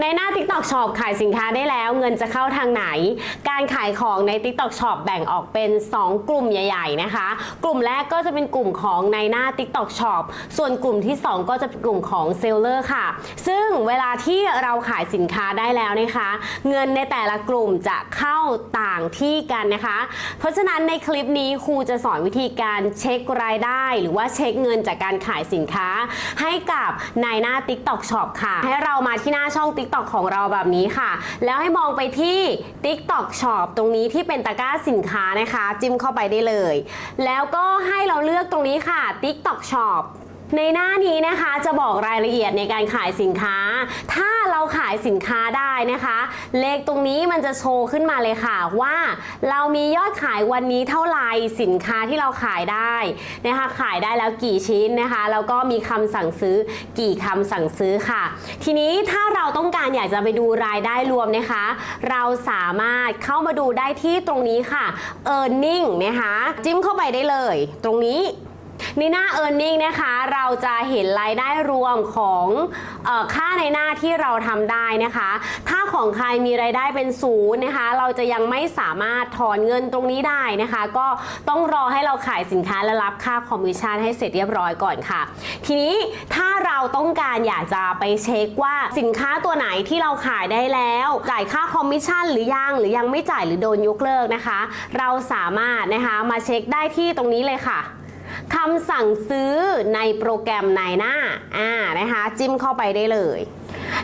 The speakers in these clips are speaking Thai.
ในหน้า TikTok Shop ขายสินค้าได้แล้ว เงินจะเข้าทางไหน การขายของใน TikTok Shop แบ่งออกเป็น 2 กลุ่มใหญ่ ๆ นะคะ กลุ่มแรกก็จะเป็นกลุ่มของในหน้า TikTok Shop ส่วนกลุ่มที่ 2 ก็จะเป็นกลุ่มของเซลเลอร์ค่ะ ซึ่งเวลาที่เราขายสินค้าได้แล้วนะคะ เงินในแต่ละกลุ่มจะเข้าต่างที่กันนะคะ เพราะฉะนั้นในคลิปนี้ครูจะสอนวิธีการเช็ครายได้ หรือว่าเช็คเงินจากการขายสินค้า ให้กับในหน้า TikTok Shop ค่ะ ให้เรามาที่หน้าช่อง TikTok ของเราแบบนี้ค่ะ แล้วให้มองไปที่ TikTok Shop ตรงนี้ที่เป็นตะกร้าสินค้านะคะ จิ้มเข้าไปได้เลย แล้วก็ให้เราเลือกตรงนี้ค่ะ TikTok Shop ในหน้านี้นะคะจะบอกรายละเอียดในการขายสินค้า ถ้าเราขายสินค้าได้นะคะ เลขตรงนี้มันจะโชว์ขึ้นมาเลยค่ะว่า เรามียอดขายวันนี้เท่าไหร่สินค้าที่เราขายได้นะคะ ขายได้แล้วกี่ชิ้นนะคะแล้วก็มีคำสั่งซื้อกี่คำสั่งซื้อค่ะ ทีนี้ถ้าเราต้องการอยากจะไปดูรายได้รวมนะคะ เราสามารถเข้ามาดูได้ที่ตรงนี้ค่ะ earning นะคะ จิ้มเข้าไปได้เลย ตรงนี้ ในหน้า e a r n i n g นะคะ เราจะเห็นรายได้รวมของออค่าในหน้าที่เราทำได้นะคะ ถ้าของใครมีรายได้เป็นศูนย์นะคะ เราจะยังไม่สามารถถอนเงินตรงนี้ได้นะคะ ก็ต้องรอให้เราขายสินค้าและรับค่าคอมมิชชั่นให้เสร็จเรียบร้อยก่อนค่ะ ทีนี้ถ้าเราต้องการอยากจะไปเช็คว่าสินค้าตัวไหนที่เราขายได้แล้ว จ่ายค่าคอมมิชชั่นหรือยังหรือยังไม่จ่ายหรือโดนยกเลิกนะคะ เราสามารถนะคะมาเช็คได้ที่ตรงนี้เลยค่ะ คำสั่งซื้อในโปรแกรมในหน้าอ่านะคะจิ้มเข้าไปได้เลย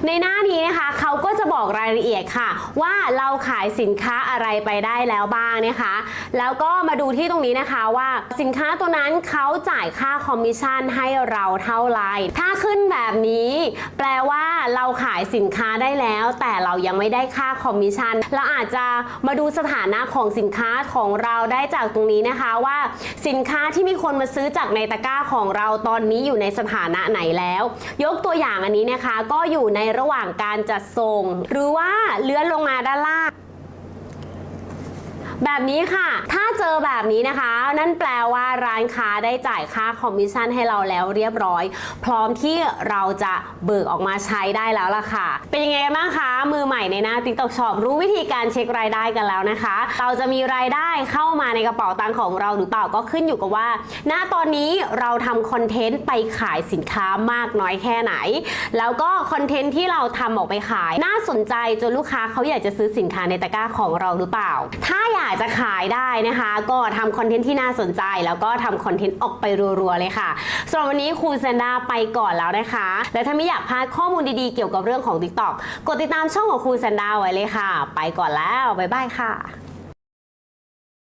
ในหน้านี้นะคะเขาก็จะบอกรายละเอียดค่ะ ว่าเราขายสินค้าอะไรไปได้แล้วบ้างนะคะ แล้วก็มาดูที่ตรงนี้นะคะว่าสินค้าตัวนั้นเขาจ่ายค่าคอมมิชชั่นให้เราเท่าไหร่ถ้าขึ้นแบบนี้ แปลว่าเราขายสินค้าได้แล้ว แต่เรายังไม่ได้ค่าคอมมิชชั่นเราอาจจะมาดูสถานะของสินค้าของเราได้จากตรงนี้นะคะว่าสินค้าที่มีคนมาซื้อจากในตะกร้าของเราตอนนี้อยู่ในสถานะไหนแล้ว ยกตัวอย่างอันนี้นะคะ ก็อยู่ในระหว่างการจัดส่ง หรือว่าเลื่อนลงมาด้านล่าง แบบนี้ค่ะ ถ้าเจอแบบนี้นะคะ นั่นแปลว่าร้านค้าได้จ่ายค่าคอมมิชชั่นให้เราแล้วเรียบร้อย พร้อมที่เราจะเบิกออกมาใช้ได้แล้วล่ะค่ะ เป็นยังไงบ้างคะมือใหม่ในหน้า TikTok Shop รู้วิธีการเช็ครายได้กันแล้วนะคะ เราจะมีรายได้เข้ามาในกระเป๋าตังค์ของเราหรือเปล่าก็ขึ้นอยู่กับว่า ณตอนนี้เราทำคอนเทนต์ไปขายสินค้ามากน้อยแค่ไหน แล้วก็คอนเทนต์ที่เราทำออกไปขาย น่าสนใจจนลูกค้าเขาอยากจะซื้อสินค้าในตะกร้าของเราหรือเปล่า ถ้าอยากากจะขายได้นะคะ ก็ทำคอนเทนต์ที่น่าสนใจ แล้วก็ทำคอนเทนต์ออกไปรัวๆเลยค่ะสำหรับวันนี้ครูเซนดาไปก่อนแล้วนะคะ และถ้าไม่อยากพลาดข้อมูลดีๆเกี่ยวกับเรื่องของ TikTok กดติดตามช่องของครูเซนดาไว้เลยค่ะ ไปก่อนแล้ว บ๊ายบายค่ะ